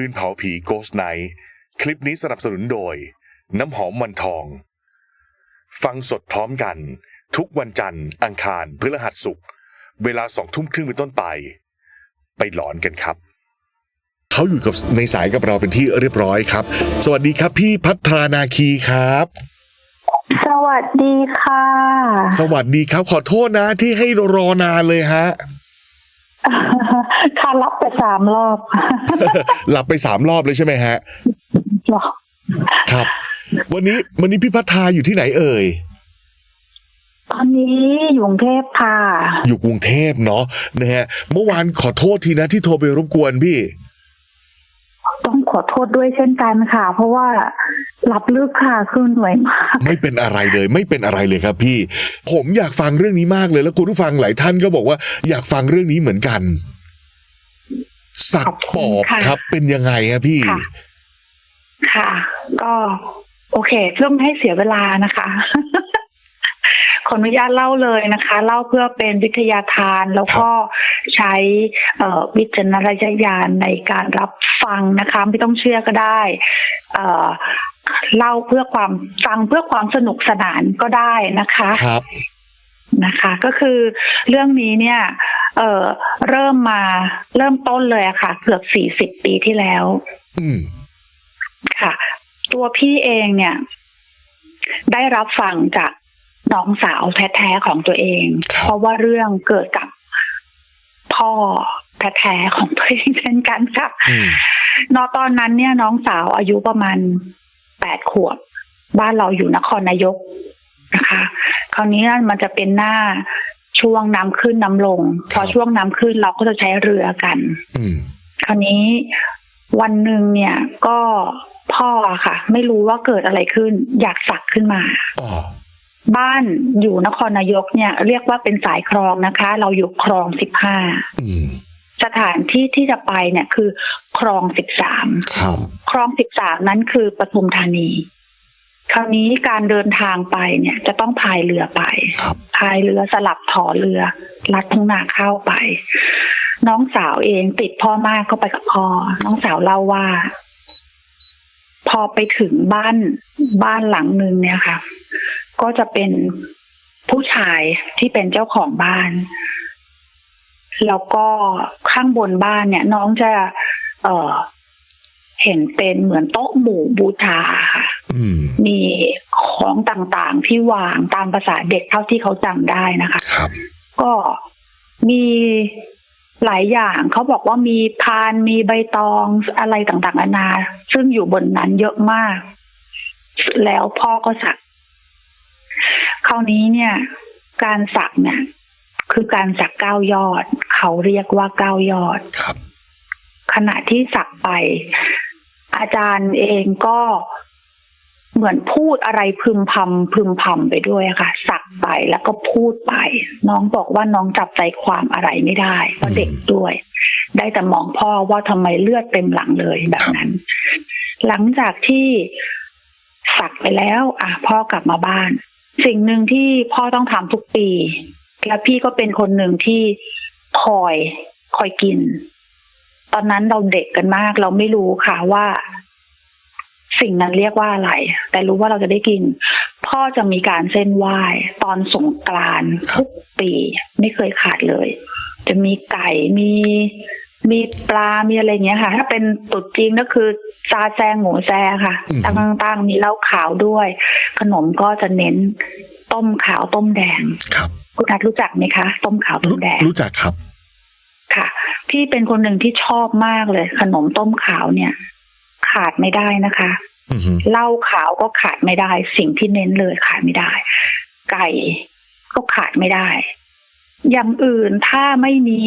คืนเผาผีโกสไนคลิปนี้สนับสนุนโดย น้ำหอมวันทอง ฟังสดพร้อมกัน ทุกวันจันทร์ อังคารพฤหัสศุกร์เวลาสองทุ่มครึ่งเป็นต้นไป ไปหลอนกันครับเขาอยู่กับในสายกับเราเป็นที่เรียบร้อยครับ สวัสดีครับพี่พัฒรานาคีครับ สวัสดีค่ะ สวัสดีครับ ขอโทษนะที่ให้รอนานเลยฮะ ค่ะรับไปสามรอบหลับไปสามรอบเลยใช่ไหมฮะครับ วันนี้วันนี้พี่พัฒนาอยู่ที่ไหนเอ่ย ตอนนี้อยู่กรุงเทพค่ะ อยู่กรุงเทพเนาะนะฮะ เมื่อวานขอโทษทีนะที่โทรไปรบกวนพี่ ต้องขอโทษด้วยเช่นกันค่ะ เพราะว่าหลับลึกค่ะคือเหนื่อยมากไม่เป็นอะไรเลย ไม่เป็นอะไรเลยครับพี่ ผมอยากฟังเรื่องนี้มากเลยแล้วคุณผู้ฟังหลายท่านก็บอกว่าอยากฟังเรื่องนี้เหมือนกัน สักปอบครับ เป็นยังไงครับพี่ค่ะค่ะ ก็โอเคเพื่อไม่ให้เสียเวลานะคะ ขออนุญาตเล่าเลยนะคะ เล่าเพื่อเป็นวิทยาทานแล้วก็ใช้เอ่อวิจารณญาณในการรับฟังนะคะ ไม่ต้องเชื่อก็ได้เอ่อเล่าเพื่อความฟังเพื่อความสนุกสนานก็ได้นะคะ ครับ นะคะก็คือเรื่องนี้เนี่ยเอ่อเริ่มมาเริ่มต้นเลยอะค่ะ เกือบสี่สิบปีที่แล้วอืมค่ะ ตัวพี่เองเนี่ย ได้รับฟังจากน้องสาวแท้ๆของตัวเองครับเพราะว่าเรื่องเกิดกับพ่อแท้ๆของตัวเองเช่นกันค่ะอืมนอตอนนั้นเนี่ยน้องสาวอายุประมาณแปดขวบ บ้านเราอยู่นครนายก นะคะ คราวนี้มันจะเป็นหน้าช่วงน้ำขึ้นน้ำลง พอช่วงน้ำขึ้นเราก็จะใช้เรือกันอืมคราวนี้วันหนึ่งเนี่ยก็พ่ออะค่ะ ไม่รู้ว่าเกิดอะไรขึ้น อยากสักขึ้นมาอ๋อบ้านอยู่นครนายกเนี่ย เรียกว่าเป็นสายคลองนะคะ เราอยู่คลองสิบห้าอืมสถานที่ที่จะไปเนี่ยคือ คลองสิบสามครับคลองสิบสามนั้นคือปทุมธานี คราวนี้การเดินทางไปเนี่ยจะต้องพายเรือไปครับพายเรือสลับถอเรือลัดทุ่งนาเข้าไป น้องสาวเองติดพ่อมากก็ไปกับพ่อ น้องสาวเล่าว่า พอไปถึงบ้านบ้านหลังหนึ่งเนี่ยค่ะ ก็จะเป็นผู้ชายที่เป็นเจ้าของบ้าน แล้วก็ข้างบนบ้านเนี่ย น้องจะ เอ่อ เห็นเป็นเหมือนโต๊ะหมู่บูชาค่ะอืมมีของต่างๆที่วางตามภาษาเด็กเท่าที่เขาจำได้นะคะครับก็มีหลายอย่างเขาบอกว่ามีพานมีใบตองอะไรต่างๆนานา ซึ่งอยู่บนนั้นเยอะมาก แล้วพ่อก็สักคราวนี้เนี่ย การสักเนี่ย คือการสักเก้ายอด เขาเรียกว่าเก้ายอดครับ ขณะที่สักไป อาจารย์เองก็เหมือนพูดอะไรพึมพำพึมพำไปด้วยค่ะ สักไปแล้วก็พูดไป น้องบอกว่าน้องจับใจความอะไรไม่ได้เพราะเด็กด้วย ได้แต่มองพ่อว่าทำไมเลือดเต็มหลังเลยแบบนั้น หลังจากที่สักไปแล้ว อะพ่อกลับมาบ้าน สิ่งหนึ่งที่พ่อต้องทำทุกปี และพี่ก็เป็นคนหนึ่งที่คอยคอยกิน ตอนนั้นเราเด็กกันมาก เราไม่รู้ค่ะว่า สิ่งนั้นเรียกว่าอะไร แต่รู้ว่าเราจะได้กิน พ่อจะมีการเส้นไหว้ตอนสงกรานต์ครับทุกปีไม่เคยขาดเลย จะมีไก่มีมีปลา มีอะไรอย่างเงี้ยค่ะ ถ้าเป็นตรุ๊จีนก็คือซาแซงหมูแซค่ะอืมตั้งๆมีเหล้าขาวด้วย ขนมก็จะเน้นต้มขาวต้มแดง ครับ คุณนัทรู้จักไหมคะ ต้มขาวต้รู้มแดง รู้จักครับค่ะ พี่เป็นคนหนึ่งที่ชอบมากเลย ขนมต้มขาวเนี่ย ขาดไม่ได้นะคะอือฮึเหล้าขาวก็ขาดไม่ได้ สิ่งที่เน้นเลยขาดไม่ได้ ไก่ก็ขาดไม่ได้ อย่างอื่นถ้าไม่มี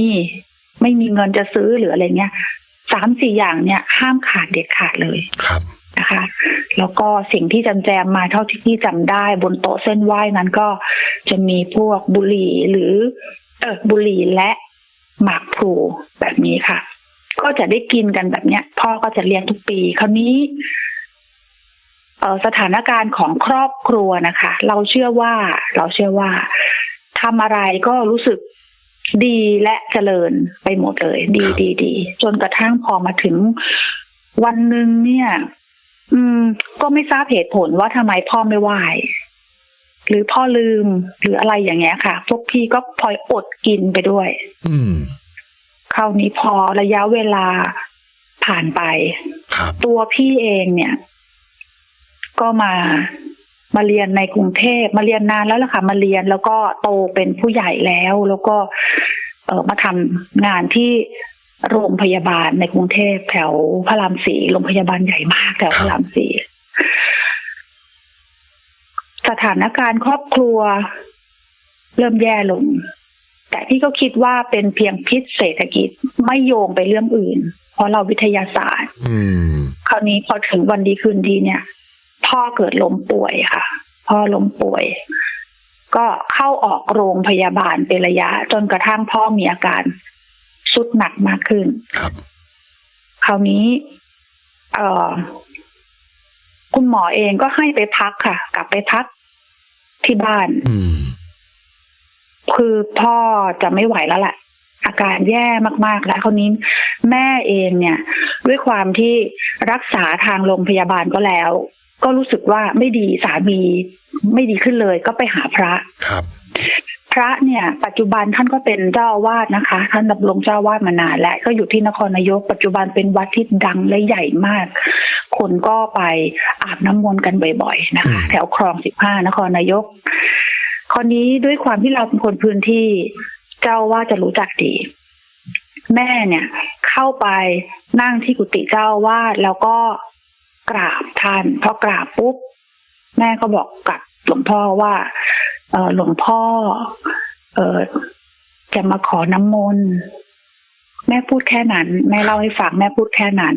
ไม่มีเงินจะซื้อหรืออะไรเงี้ยสามสี่อย่างเนี่ยห้ามขาดเด็ดขาดเลยครับนะคะ แล้วก็สิ่งที่จำแจมมาเท่าที่พี่จำได้ บนโต๊ะเส้นไหว้นั้นก็จะมีพวกบุหรี่หรือ เออบุหรี่และ หมากพลูแบบนี้ค่ะ ก็จะได้กินกันแบบเนี้ย พ่อก็จะเลี้ยงทุกปี คราวนี้เออสถานการณ์ของครอบครัวนะคะ เราเชื่อว่าเราเชื่อว่าทำอะไรก็รู้สึกดีและเจริญไปหมดเลย ดีดีดีจนกระทั่งพอมาถึงวันหนึ่งเนี่ย อืม ก็ไม่ทราบเหตุผลว่าทำไมพ่อไม่ไหว หรือพ่อลืมหรืออะไรอย่างเงี้ยค่ะ พวกพี่ก็พลอยอดกินไปด้วย อืมคราวนี้พอระยะเวลาผ่านไป ครับตัวพี่เองเนี่ย ก็มามาเรียนในกรุงเทพมาเรียนนานแล้วล่ะค่ะ มาเรียนแล้วก็โตเป็นผู้ใหญ่แล้ว แล้วก็เออมาทำงานที่โรงพยาบาลในกรุงเทพแถวพระรามสี่โรงพยาบาลใหญ่มากแถวพระรามสี่ สถานการณ์ครอบครัว เริ่มแย่ลง แต่พี่ก็คิดว่าเป็นเพียงพิษเศรษฐกิจไม่โยงไปเรื่องอื่น เพราะเราวิทยาศาสตร์อืมคราวนี้พอถึงวันดีคืนดีเนี่ย พ่อเกิดล้มป่วยค่ะ พ่อล้มป่วย ก็เข้าออกโรงพยาบาลเป็นระยะ จนกระทั่งพ่อมีอาการสุดหนักมากขึ้น ครับ คราวนี้ เอ่อคุณหมอเองก็ให้ไปพักค่ะ กลับไปพัก ที่บ้านอืมคือพ่อจะไม่ไหวแล้วแหละอาการแย่มาก ๆ แล้วคราวนี้แม่เองเนี่ย ด้วยความที่รักษาทางโรงพยาบาลก็แล้ว ก็รู้สึกว่าไม่ดีสามีไม่ดีขึ้นเลย ก็ไปหาพระครับ พระเนี่ย ปัจจุบันท่านก็เป็นเจ้าอาวาสนะคะ ท่านดำรงเจ้าอาวาสมานานและก็อยู่ที่นครนายก ปัจจุบันเป็นวัดที่ดังและใหญ่มาก คนก็ไปอาบน้ำมนต์กันบ่อยๆนะคะอืมแถวคลองสิบห้านครนายกคราวนี้ด้วยความที่เราเป็นคนพื้นที่เจ้าว่าจะรู้จักดี แม่เนี่ย เข้าไปนั่งที่กุฏิเจ้าอาวาดแล้วก็กราบท่านพอกราบปุ๊บแม่ก็บอกกับหลวงพ่อว่าเออหลวงพ่อ เออจะมาขอน้ำมนต์แม่พูดแค่นั้น แม่เล่าให้ฟังแม่พูดแค่นั้น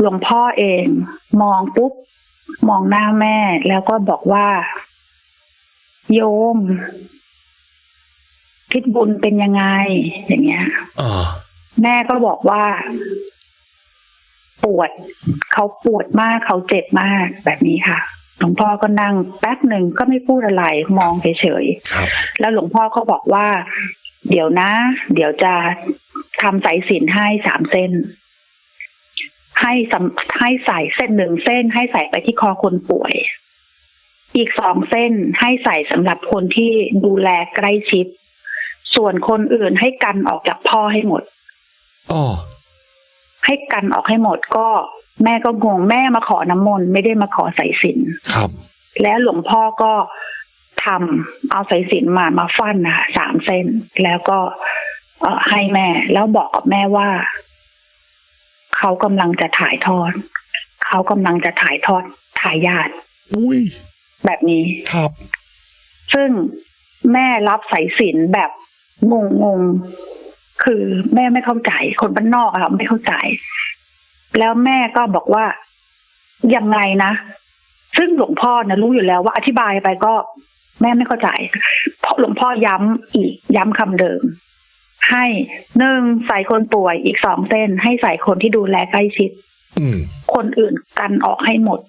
หลวงพ่อเอง มองปุ๊บมองหน้าแม่ แล้วก็บอกว่า โยม พิษบุญเป็นยังไง อย่างเงี้ยอ่าแม่ก็บอกว่า ปวด เขาปวดมากเขาเจ็บมากแบบนี้ค่ะหลวงพ่อก็นั่งแป๊บหนึ่งก็ไม่พูดอะไรมองเฉยครับๆแล้วหลวงพ่อก็บอกว่า เดี๋ยวนะ เดี๋ยวจะทำสายสิญจนให้สามเส้น ให้สำให้ใส่เส้นหนึ่งเส้น ให้ใส่ไปที่คอคนป่วย อีกสองเส้นให้ใส่สำหรับคนที่ดูแลใกล้ชิด ส่วนคนอื่นให้กันออกจากพ่อให้หมดอ๋อให้กันออกให้หมดก็ แม่ก็งงแม่มาขอน้ำมนต์ไม่ได้มาขอสายสิญจนครับ แล้วหลวงพ่อก็ทำเอาสายสิญจนมามาฟันนะคะสามเส้น แล้วก็เอ่อให้แม่ แล้วบอกกับแม่ว่า เขากำลังจะถ่ายทอด เขากำลังจะถ่ายทอดทายาทอุ้ยแบบนี้ครับ ซึ่งแม่รับสายสิญจนแบบงงงๆคือแม่ไม่เข้าใจ คนบ้านนอกอะค่ะไม่เข้าใจ แล้วแม่ก็บอกว่ายังไงนะ ซึ่งหลวงพ่อนะรู้อยู่แล้วว่าอธิบายไปก็แม่ไม่เข้าใจ เพราะหลวงพ่อย้ำอีกย้ำคำเดิม ให้หนึ่งใส่คนป่วยอีกสองเส้น ให้ใส่คนที่ดูแลใกล้ชิดอืมคนอื่นกันออกให้หมด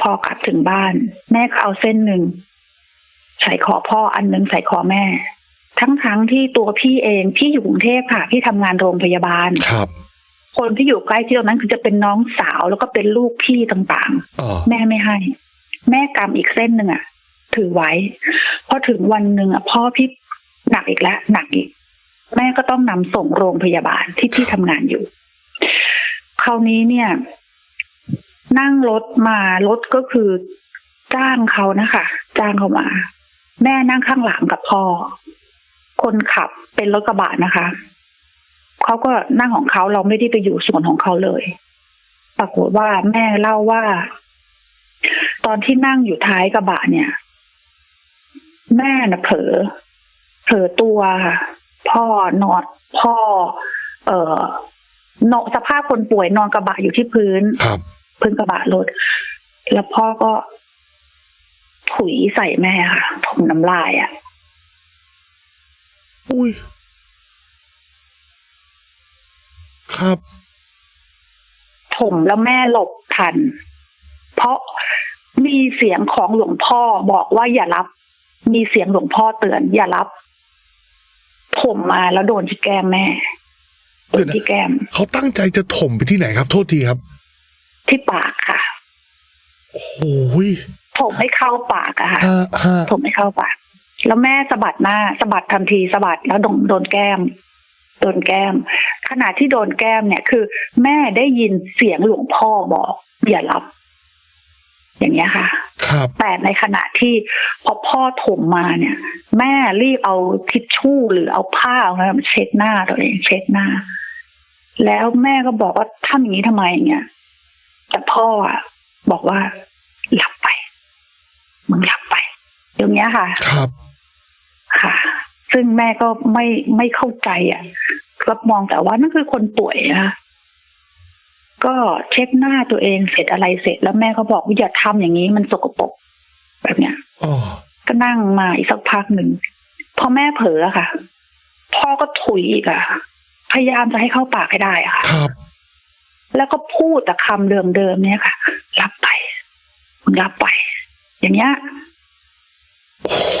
พอกลับถึงบ้าน แม่ก็เอาเส้นหนึ่งใส่คอพ่ออันหนึ่งใส่คอแม่ ทั้งๆที่ตัวพี่เองพี่อยู่กรุงเทพค่ะ พี่ทำงานโรงพยาบาลครับ คนที่อยู่ใกล้ที่ตรงนั้นคือจะเป็นน้องสาวแล้วก็เป็นลูกพี่ต่างอ๋อๆแม่ไม่ให้ แม่กำอีกเส้นหนึ่งอะถือไว้พอถึงวันหนึ่งอะพ่อพี่ หนักอีกแล้วหนักอีก แม่ก็ต้องนำส่งโรงพยาบาลที่พี่ทำงานอยู่ คราวนี้เนี่ย นั่งรถมารถก็คือจ้างเขานะคะจ้างเขามา แม่นั่งข้างหลังกับพ่อ คนขับเป็นรถกระบะนะคะเขาก็นั่งของเขาเราไม่ได้ไปอยู่ส่วนของเขาเลย ปรากฏว่าแม่เล่าว่า ตอนที่นั่งอยู่ท้ายกระบะเนี่ย แม่น่ะเผลอ เผลอตัวค่ะ พ่อนอนพ่อ เอ่อนอนสภาพคนป่วยนอนกระบะอยู่ที่พื้นครับพื้นกระบะรถ แล้วพ่อก็ถุยใส่แม่ค่ะถมน้ำลายอะ่ะ อุ้ย ครับ ถมแล้วแม่หลบทัน เพราะมีเสียงของหลวงพ่อบอกว่าอย่ารับ มีเสียงหลวงพ่อเตือน อย่ารับ ผมมาแล้วโดนที่แก้มแม่โดนที่แก้มเขาตั้งใจจะถมไปที่ไหนครับ โทษทีครับ ที่ปากค่ะ โอ้ยผมไม่เข้าปากอะค่ะฮะฮะผมไม่เข้าปาก แล้วแม่สะบัดหน้าสะบัดทันทีสะบัดแล้วโดนโดนแก้มโดนแก้ม ขณะที่โดนแก้มเนี่ยคือ แม่ได้ยินเสียงหลวงพ่อบอก อย่ารับ อย่างเงี้ยค่ะครับแต่ในขณะที่พอพ่อถมมาเนี่ย แม่รีบเอาทิชชู่หรือเอาผ้าอะไรมาเช็ดหน้าตัวเองเช็ดหน้า แล้วแม่ก็บอกว่าทำอย่างนี้ทำไมเนี่ยแต่พ่ออะ บอกว่าหลับไปมึงหลับไปอย่างเงี้ยค่ะ ครับค่ะ ซึ่งแม่ก็ไม่ไม่เข้าใจอะก็มองแต่ว่านั่นคือคนป่วยนะคะ ก็เช็ดหน้าตัวเองเสร็จอะไรเสร็จ แล้วแม่ก็บอกว่าอย่าทำอย่างนี้มันสกปรกแบบเนี้ยอ๋อก็นั่งมาอีกสักพักหนึ่งพอแม่เผลออะค่ะ พ่อก็ถุยอีกอะพยายามจะให้เข้าปากให้ได้อะค่ะครับ แล้วก็พูดแต่คำเดิมๆเนี่ยค่ะ รับไปคุณรับไป อย่างเงี้ย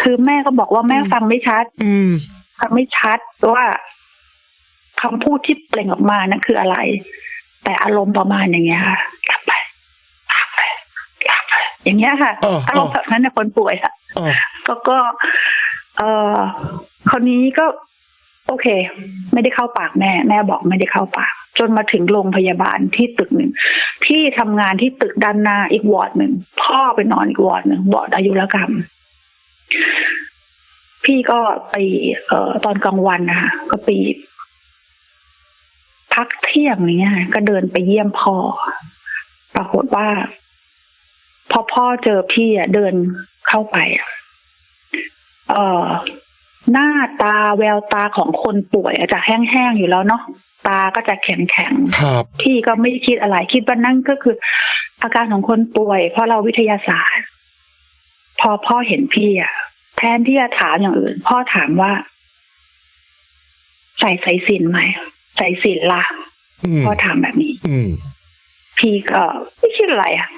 คือแม่ก็บอกว่าแม่ฟังไม่ชัด อืมฟังไม่ชัดว่าคำพูดที่เปล่งออกมานั่นคืออะไร แต่อารมณ์ประมาณอย่างเงี้ยค่ะรับไปรับไปรับไปอย่างเงี้ยค่ะอ่าอารมณ์แบบนั้นในคนป่วยอะอ๋อก็ก็ เออคนนี้ก็ โอเค ไม่ได้เข้าปากแม่ แม่บอกไม่ได้เข้าปาก จนมาถึงโรงพยาบาลที่ตึกหนึ่งพี่ทำงานที่ตึกด้านหน้าอีกวอร์ดหนึ่งพ่อไปนอนอีกวอร์ดหนึ่งวอร์ดอายุรกรรม พี่ก็ไป เอ่อตอนกลางวันนะคะก็ไป พักเที่ยงอย่างเงี้ย ก็เดินไปเยี่ยมพ่อ ปรากฏว่า พอพ่อเจอพี่อะเดินเข้าไปอะเอ่อหน้าตาแววตาของคนป่วยอาจจะแห้งๆอยู่แล้วเนาะตาก็จะแข็งๆครับพี่ก็ไม่ได้คิดอะไร คิดว่านั่นก็คือ อาการของคนป่วย เพราะเราวิทยาศาสตร์ พอพ่อเห็นพี่อะแทนที่จะถามอย่างอื่น พ่อถามว่า ใส่สายสิญจนไหมใส่สิญจนล่ะอืมพ่อถามแบบนี้อืมพี่ก็ไม่คิดอะไรอะ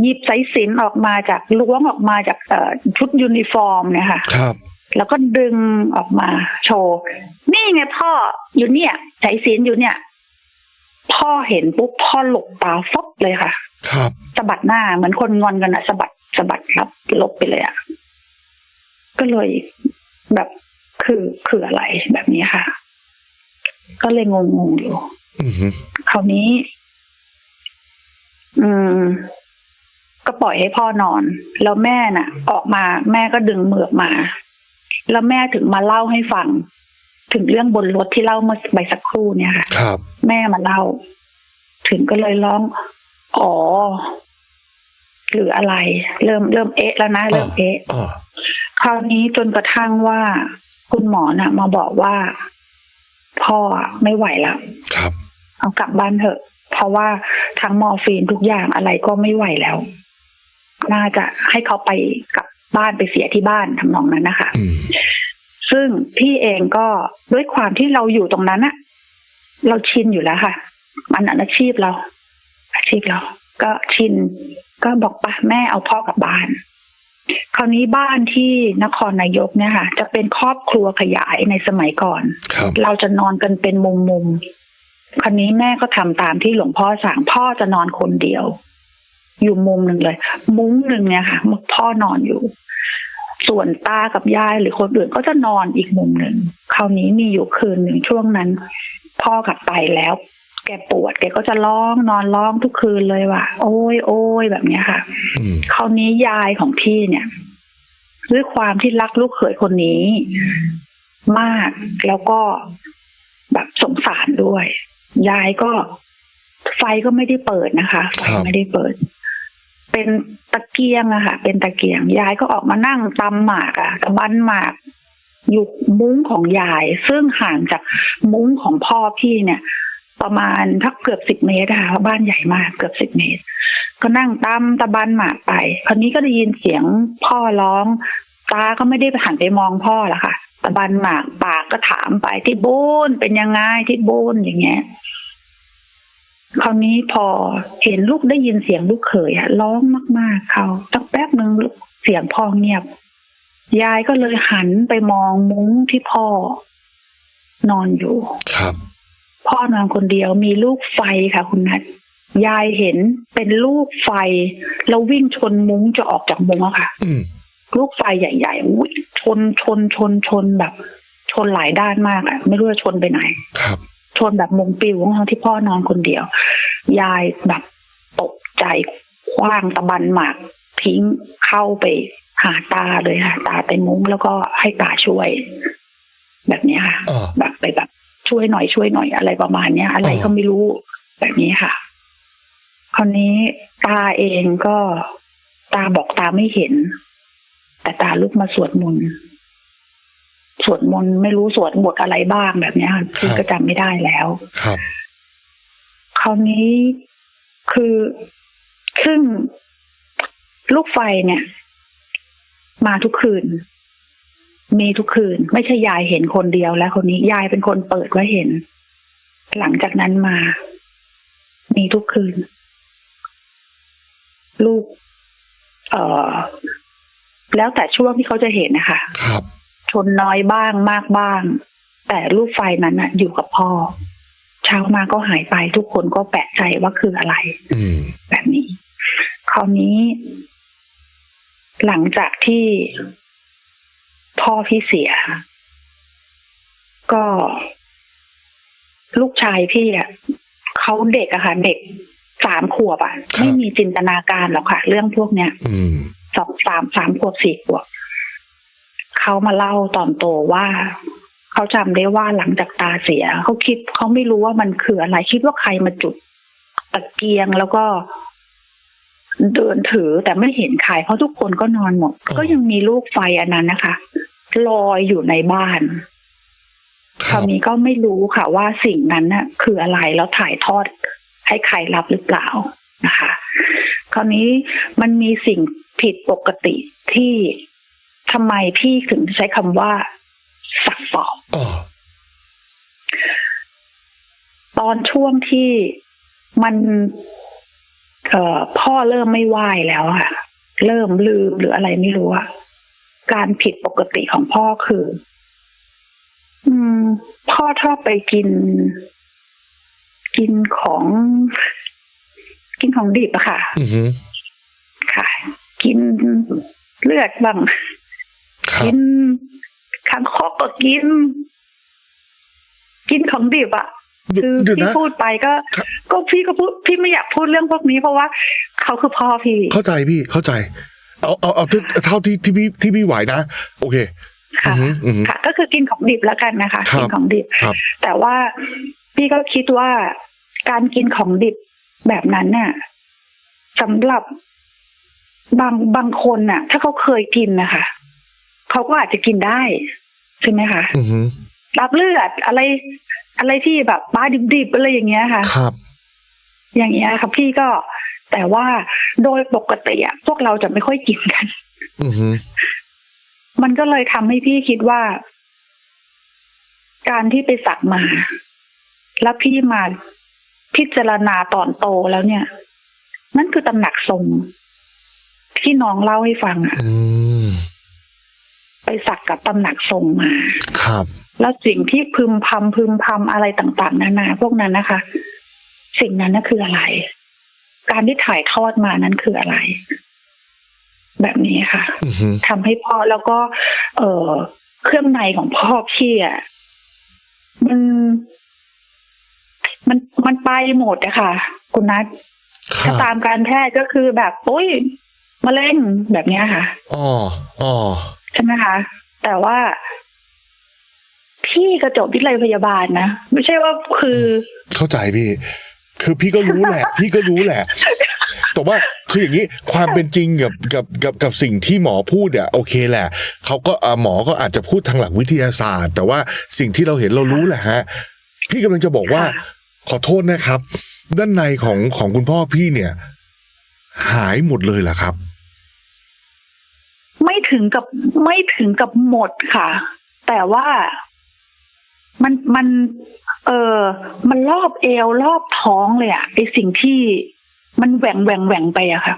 หยิบสายสิญจนออกมาจากล้วงออกมาจากเอ่อชุดยูนิฟอร์มเนี่ยค่ะ ครับ แล้วก็ดึงออกมาโชว์ นี่ไงพ่ออยู่เนี่ยสายสิญจนอยู่เนี่ย พ่อเห็นปุ๊บพ่อหลบตาฟบเลยค่ะ ครับสะบัดหน้าเหมือนคนงอนกันอะสะบัดสะบัดครับหลบไปเลยอะก็เลยแบบคือคืออะไรแบบนี้ค่ะ ก็เลยงงๆอยู่อืมคราวนี้ อืม ก็ปล่อยให้พ่อนอน แล้วแม่น่ะ ออกมา แม่ก็ดึงมือออกมา แล้วแม่ถึงมาเล่าให้ฟัง ถึงเรื่องบนรถที่เล่าเมื่อใบสักครู่เนี่ยค่ะครับ แม่มาเล่า ถึงก็เลยร้อง อ๋อหรืออะไร เริ่มเริ่มเอ๊ะแล้วนะเริ่มเอ๊ะอ๋อคราวนี้จนกระทั่งว่า คุณหมอน่ะ มาบอกว่า พ่อไม่ไหวแล้วครับ เอากลับบ้านเถอะ เพราะว่าทั้งมอร์ฟีนทุกอย่างอะไรก็ไม่ไหวแล้ว น่าจะให้เขาไปกลับบ้านไปเสียที่บ้านทำนองนั้นนะคะอืมซึ่งพี่เองก็ด้วยความที่เราอยู่ตรงนั้นอะเราชินอยู่แล้วค่ะ มันอาชีพเรา อาชีพเรา ก็ชินก็บอกปะแม่เอาพ่อกลับบ้าน คราวนี้บ้านที่นครนายกเนี่ยค่ะ จะเป็นครอบครัวขยายในสมัยก่อน ครับ เราจะนอนกันเป็นมุมมุมๆคราวนี้แม่ก็ทำตามที่หลวงพ่อสั่งพ่อจะนอนคนเดียว อยู่มุมหนึ่งเลย มุ้งหนึ่งเนี่ยค่ะพ่อนอนอยู่ ส่วนตากับยายหรือคนอื่นก็จะนอนอีกมุมหนึ่งคราวนี้มีอยู่คืนหนึ่งช่วงนั้น พ่อกลับไปแล้ว แกปวดแกก็จะร้องนอนร้องทุกคืนเลยว่ะ โอ้ยโอ้ยแบบเนี้ยค่ะอืมคราวนี้ยายของพี่เนี่ย ด้วยความที่รักลูกเขยคนนี้ มากแล้วก็แบบสงสารด้วย ยายก็ไฟก็ไม่ได้เปิดนะคะไฟไม่ได้เปิด เป็นตะเกียงอะค่ะ เป็นตะเกียง ยายก็ออกมานั่งตำหมากอะตะบันหมากอยู่มุ้งของยาย ซึ่งห่างจากมุ้งของพ่อพี่เนี่ย ประมาณทักเกือบสิบเมตรค่ะเพราะบ้านใหญ่มากเกือบสิบเมตร ก็นั่งตำตะบันหมากไป คราวนี้ก็ได้ยินเสียงพ่อร้อง ตาก็ไม่ได้หันไปมองพ่อละค่ะ ตะบันหมากปากก็ถามไปที่บุญเป็นยังไงที่บุญอย่างเงี้ยคราวนี้พอเห็นลูกได้ยินเสียงลูกเขยอะร้องมาก ๆเขาสักแป๊บหนึ่งเสียงพ่อเงียบ ยายก็เลยหันไปมองมุ้งที่พ่อนอนอยู่ ครับ พ่อนอนคนเดียวมีลูกไฟค่ะคุณนัทยายเห็นเป็นลูกไฟ แล้ววิ่งชนมุ้งจะออกจากมุ้งอะค่ะอืมลูกไฟใหญ่ๆอุ๊ยชนชนชนชนแบบ ชนหลายด้านมากอะไม่รู้จะชนไปไหน ครับ ชนแบบมุงปิวทั้งที่พ่อนอนคนเดียว ยายแบบตกใจคว้างตะบันหมากทิ้งเข้าไปหาตาเลยค่ะ ตาไปมุ้งแล้วก็ให้ตาช่วย แบบเนี้ยค่ะเออแบบไปแบบ ช่วยหน่อยช่วยหน่อยอะไรประมาณเนี้ย อะไรอ๋อก็ไม่รู้แบบนี้ค่ะ คราวนี้ตาเองก็ตาบอกตาไม่เห็น แต่ตาลุกมาสวดมนต์สวดมนต์ไม่รู้สวดบทอะไรบ้างแบบเนี้ยค่ะพี่ก็จำไม่ได้แล้วครับ คราวนี้คือซึ่งลูกไฟเนี่ย มาทุกคืน มีทุกคืน ไม่ใช่ยายเห็นคนเดียวแล้วคนนี้ยายเป็นคนเปิดไว้เห็น หลังจากนั้นมา มีทุกคืน ลูก เอ่อ แล้วแต่ช่วงที่เขาจะเห็นนะคะครับ ชนน้อยบ้างมากบ้าง แต่ลูกไฟนั้นน่ะอยู่กับพ่อ เช้ามาก็หายไปทุกคนก็แปลกใจว่าคืออะไรอืมแบบนี้ คราวนี้ หลังจากที่ พ่อพี่เสีย ก็ ลูกชายพี่อะเขาเด็กอะค่ะ เด็กสามขวบอะครับไม่มีจินตนาการหรอกค่ะ เรื่องพวกเนี้ยอืมสองสามสามขวบสี่ขวบเขามาเล่าตอนโตว่าเขาจำได้ว่าหลังจากตาเสียเขาคิดเขาไม่รู้ว่ามันคืออะไร คิดว่าใครมาจุดตะเกียงแล้วก็เดินถือแต่ไม่เห็นใครเพราะทุกคนก็นอนหมดอ๋อก็ยังมีลูกไฟอันนั้นนะคะ ลอยอยู่ในบ้านคครารัวบนี้ก็ไม่รู้ค่ะว่าสิ่งนั้นน่ะ คืออะไรแล้วถ่ายทอดให้ใครรับหรือเปล่านะคะ คราวนี้มันมีสิ่งผิดปกติที่ทำไมพี่ถึงใช้คำว่า สักสอบอ๋อตอนช่วงที่มันเอ่อพ่อเริ่มไม่ไหวแล้วอะเริ่มลืมหรืออะไรไม่รู้อะ การผิดปกติของพ่อคือ อืม พ่อชอบไปกิน กินของ กินของดิบอะค่ะ อือฮึค่ะ กินเลือดบ้างครักิบนคางคกก็กิน กินของดิบอะเดี๋ยวคือเดี๋ยวพี่นะพูดไปก็ครับก็พี่ก็พูดพี่ไม่อยากพูดเรื่องพวกนี้เพราะว่า เขาคือพ่อพี่ เข้าใจพี่เข้าใจ เอาเอาเอาที่เท่าที่ที่พี่ที่พี่ไหวนะ โอเคอืค่ะอฮึอือฮึค่ะ ก็คือกินของดิบแล้วกันนะคะครับกินของดิบครับแต่ว่าพี่ก็คิดว่าการกินของดิบแบบนั้นน่ะสำหรับบางบางคนน่ะ ถ้าเขาเคยกินนะคะเขาก็อาจจะกินได้ ใช่ไหมคะอือฮึรับเลือดอะไร อะไรที่แบบปลาดิบๆอะไรอย่างเงี้ยค่ะ ครับ อย่างเงี้ยค่ะพี่ก็ แต่ว่าโดยปกติอะพวกเราจะไม่ค่อยกินกันอือฮึมันก็เลยทำให้พี่คิดว่า การที่ไปสักมา แล้วพี่มาพิจารณาตอนโตแล้วเนี่ย นั่นคือตำหนักทรงที่น้องเล่าให้ฟังอะอืมไปสักกับตำหนักทรงมา ครับ แล้วสิ่งที่พึมพำพึมพำอะไรต่าง ๆ นานาพวกนั้นนะคะ สิ่งนั้นน่ะคืออะไร การที่ถ่ายทอดมานั้นคืออะไร แบบนี้ค่ะอือฮึทำให้พ่อแล้วก็ เออเครื่องในของพ่อพี่อะมันมันมันไปหมดอะค่ะ คุณนัทคถ้ารับตามการแพทย์ก็คือแบบโอ้ยมะเร็งแบบเนี้ยค่ะอ๋ออ๋อใช่ไหมคะ แต่ว่า พี่ก็จบวิทยาลัยพยาบาลนะ ไม่ใช่ว่าคือ เข้าใจพี่ คือพี่ก็รู้แหละ พี่ก็รู้แหละ แต่ว่าคืออย่างนี้ความเป็นจริงกับกับกับกับสิ่งที่หมอพูดเนี่ยโอเคแหละเขาก็อ่าหมอก็อาจจะพูดทางหลักวิทยาศาสตร์ แต่ว่าสิ่งที่เราเห็นเรารู้แหละฮะ พี่กำลังจะบอกว่าค่ะขอโทษนะครับ ด้านในของของคุณพ่อพี่เนี่ย หายหมดเลยเหรอครับ ไม่ถึงกับไม่ถึงกับหมดค่ะ แต่ว่ามันมัน เออ มันรอบเอวรอบท้องเลยอะไอสิ่งที่มันแหว่งแหว่งแหว่งไปอะค่ะ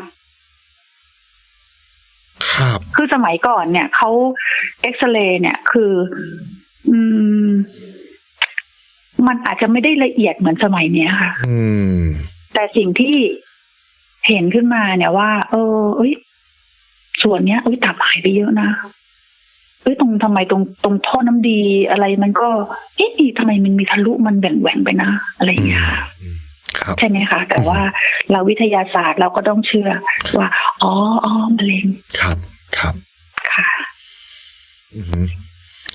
ครับคือสมัยก่อนเนี่ยเขาเอ็กซเรย์เนี่ย คือ อืม มันอาจจะไม่ได้ละเอียดเหมือนสมัยเนี้ยค่ะ อืม แต่สิ่งที่เห็นขึ้นมาเนี่ยว่า เออเอ้ยส่วนเนี้ยเอ้ยตับหายไปเยอะนะ เอ้ยตรงทำไมตรงตรงท่อน้ำดีอะไรมันก็เอ๊ะทำไมมันมีทะลุมันแหว่งแหว่งๆไปนะอะไรอย่างเงี้ยค่ะครับใช่ไหมคะ แต่ว่าเราวิทยาศาสตร์เราก็ต้องเชื่อ ว่าอ๋ออ๋อมะเร็งครับครับค่ะอือหือ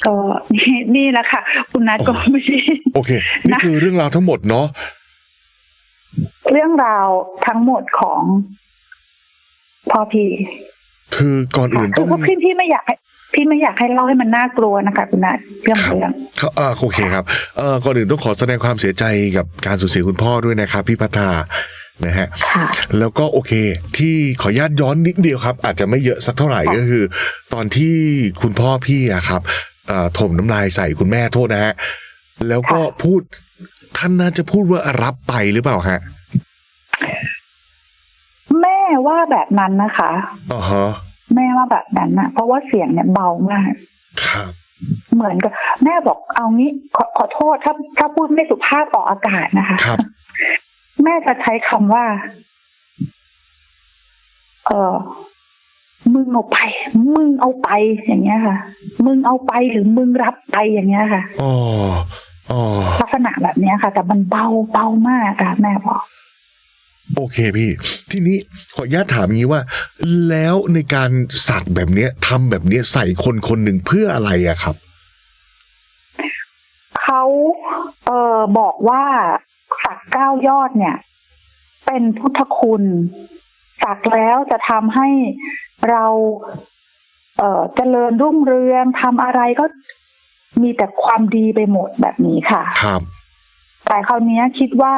ก็นี่นี่แหละค่ะ คุณนัทก็ไม่ใช่โอเค นี่คือเรื่องราวทั้งหมดเนาะเรื่องราวทั้งหมดของพ่อพี่คือก่อนอื่นคืต้อองว่าพี่พี่ไม่อยากให้ พี่ไม่อยากให้เล่าให้มันน่ากลัวนะคะคุณนัทเรื่องครับเรื่องเขาอ่าโอเคครับเอ่อก่อนอื่นต้องขอแสดงความเสียใจกับการสูญเสียคุณพ่อด้วยนะครับพี่พัฒนานะฮะค่ะแล้วก็โอเค ที่ขออนุญาตย้อนนิดเดียวครับ อาจจะไม่เยอะสักเท่าไหร่ก็คือ ตอนที่คุณพ่อพี่อะครับเอ่อถมน้ำลายใส่คุณแม่โทษนะฮะแล้วก็พูดท่านน่าจะพูดว่ารับไปหรือเปล่าฮะแม่ว่าแบบนั้นนะคะอ๋อฮะ แม่ว่าแบบนั้นนะเพราะว่าเสียงเนี่ยเบามากครับเหมือนกับแม่บอกเอางี้ขอขอโทษถ้าถ้าพูดไม่สุภาพออกอากาศนะคะครับ แม่จะใช้คำว่า เออมึงเอาไป มึงเอาไปอย่างเงี้ยค่ะ มึงเอาไปหรือมึงรับไปอย่างเงี้ยค่ะอ๋ออ๋อลักษณะแบบเนี้ยค่ะ แต่มันเบาเบามากค่ะแม่บอก โอเคพี่ ทีนี้ขออนุญาตถามงี้ว่า แล้วในการสักแบบเนี้ยทำแบบเนี้ยใส่คนคนหนึ่งเพื่ออะไรอะครับ เขาเออบอกว่าสักเก้ายอดเนี่ย เป็นพุทธคุณ สักแล้วจะทำให้เรา เออเจริญรุ่งเรืองทำอะไรก็มีแต่ความดีไปหมดแบบนี้ค่ะ ครับแต่คราวเนี้ยคิดว่า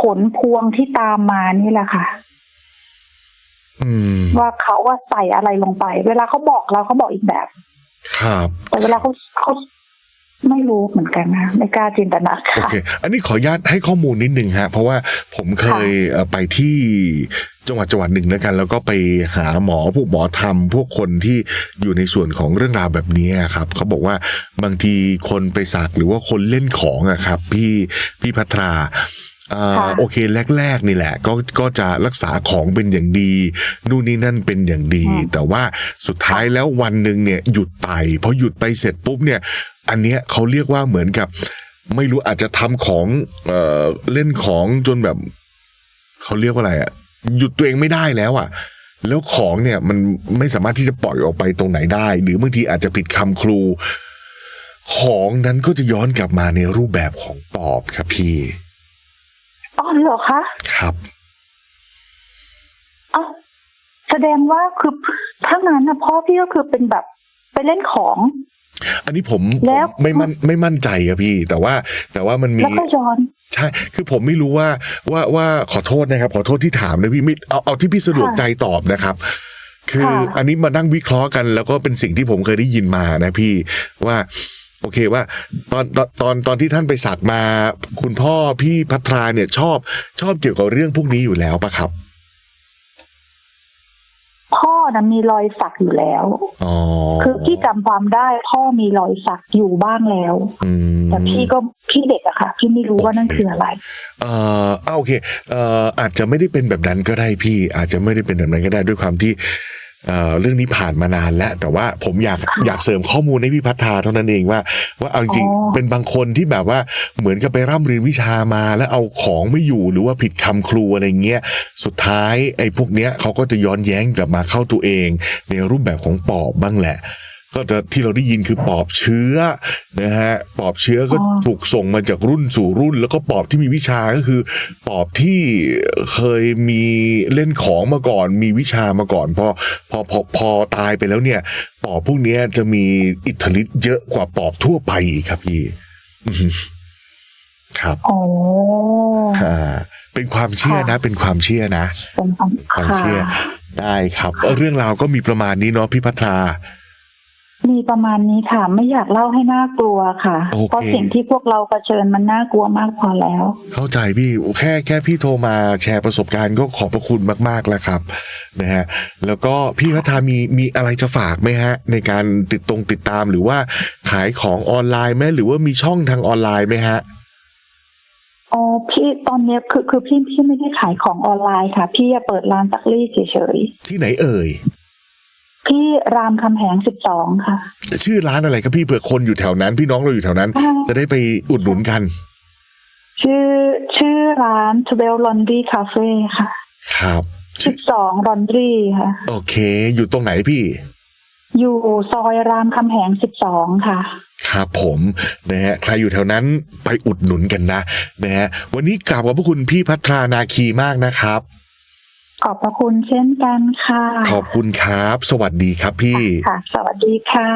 ผลพวงที่ตามมานี่แหละค่ะอืมว่าเขาว่าใส่อะไรลงไป เวลาเขาบอกเราเขาบอกอีกแบบ ครับ แต่เวลาเขาเขาไม่รู้เหมือนกันนะไม่กล้าจินตนาโอการเค อันนี้ขออนุญาตให้ข้อมูลนิดนึงฮะ เพราะว่าผมเคยเอ่อไปที่จังหวัดจังหวัดหนึ่งแล้วกัน แล้วก็ไปหาหมอพวกหมอธรรม พวกคนที่อยู่ในส่วนของเรื่องราวแบบนี้ครับเขาบอกว่าบางทีคนไปสักหรือว่าคนเล่นของอะครับ พี่พี่พัทราเอ่อค่ะ โอเคแรก ๆ นี่แหละ ก็ก็จะรักษาของเป็นอย่างดี นู่นนี่นั่นเป็นอย่างดี แต่ว่าสุดท้ายแล้ววันหนึ่งเนี่ยหยุดไปพอหยุดไปเสร็จปุ๊บเนี่ย อันเนี้ยเขาเรียกว่าเหมือนกับ ไม่รู้อาจจะทำของเอ่อเล่นของจนแบบเขาเรียกว่าอะไรอะหยุดตัวเองไม่ได้แล้วอะแล้วของเนี่ยมันไม่สามารถที่จะปล่อยออกไปตรงไหนได้ หรือบางทีอาจจะผิดคำครู ของนั้นก็จะย้อนกลับมาในรูปแบบของปอบครับพี่ อ๋อเหรอคะครับอ๋อแสดงว่าคือถ้างั้นนะพ่อพี่ก็คือเป็นแบบไปเล่นของ อันนี้ผมผแล้มวไม่มั่นไม่มั่นใจครับพี่ แต่ว่า แต่ว่ามันมีแล้วก็ย้อนใช่ คือผมไม่รู้ว่าว่าว่าขอโทษนะครับ ขอโทษที่ถามนะพี่ไม่เอาเอาที่พี่สะดวกค่ะใจตอบนะครับ คือค่ะอันนี้มานั่งวิเคราะห์กัน แล้วก็เป็นสิ่งที่ผมเคยได้ยินมานะพี่ว่า โอเคว่าตอนตอนตอนตอนที่ท่านไปสักมา คุณพ่อพี่พัทราเนี่ยชอบชอบเกี่ยวกับเรื่องพวกนี้อยู่แล้วปะครับ พ่อนะมีรอยสักอยู่แล้วอ๋อคือพี่จำความได้พ่อมีรอยสักอยู่บ้างแล้วอืมแต่พี่ก็พี่เด็กอะค่ะ พี่ไม่รู้ว่านั่นคืออะไร เอ่อเอาโอเค เอ่ออาจจะไม่ได้เป็นแบบนั้นก็ได้พี่ อาจจะไม่ได้เป็นแบบนั้นก็ได้ด้วยความที่ เอ่อเรื่องนี้ผ่านมานานแล้ว แต่ว่าผมอยากอยากเสริมข้อมูลให้พี่พัฒนาเท่านั้นเองว่า ว่าเอาจริงอ๋อๆเป็นบางคนที่แบบว่าเหมือนกับไปร่ำเรียนวิชามาแล้วเอาของไม่อยู่หรือว่าผิดคำครูอะไรเงี้ยสุดท้ายไอ้พวกเนี้ยเขาก็จะย้อนแย้งกลับมาเข้าตัวเอง ในรูปแบบของปอบบ้างแหละ ก็จะที่เราได้ยินคือปอบเชื้อนะฮะปอบเชื้อก็อ๋อถูกส่งมาจากรุ่นสู่รุ่น แล้วก็ปอบที่มีวิชาก็คือ ปอบที่เคยมีเล่นของมาก่อน มีวิชามาก่อนพอพอพอพอตายไปแล้วเนี่ย ปอบพวกเนี้ยจะมีอิทธิฤทธิ์เยอะกว่าปอบทั่วไปอีกครับพี่อือฮึครับโอ้อ่าเป็นความเชื่อนะ เป็นความเชื่อนะเป็นความความค่ะเชื่อได้ครับเออเรื่องราวก็มีประมาณนี้เนาะพี่พัทรา มีประมาณนี้ค่ะ ไม่อยากเล่าให้น่ากลัวค่ะ โอเค เพราะสิ่งที่พวกเราเผชิญมันน่ากลัวมากพอแล้ว เข้าใจพี่แค่แค่พี่โทรมาแชร์ประสบการณ์ก็ขอบพระคุณมาก ๆ แล้วครับนะฮะแล้วก็พี่พัฒนามีมีอะไรจะฝากไหมฮะ ในการติดตรงติดตามหรือว่าขายของออนไลน์ไหมหรือว่ามีช่องทางออนไลน์ไหมฮะ อ๋อพี่ตอนเนี้ยคือคือพี่พี่ไม่ได้ขายของออนไลน์ค่ะ พี่เปิดร้านซักรีดเฉยที่ไหนเอ่ย ๆพี่รามคำแหงสิบสองค่ะ ชื่อร้านอะไรครับพี่เผื่อคนอยู่แถวนั้น พี่น้องเราอยู่แถวนั้นอ่าจะได้ไปอุดหนุนกัน ชื่อชื่อร้าน Twelve Laundry Cafe ค่ะครับสิบสอง Laundry ค่ะ โอเค อยู่ตรงไหนพี่ อยู่ซอยรามคำแหงสิบสองค่ะ ครับผมนะฮะใครอยู่แถวนั้นไปอุดหนุนกันนะนะฮะวันนี้กราบขอบพระคุณพี่พัทรานาคีมากนะครับ ขอบพระคุณเช่นกันค่ะ ขอบคุณครับ สวัสดีครับพี่ ค่ะ สวัสดีค่ะ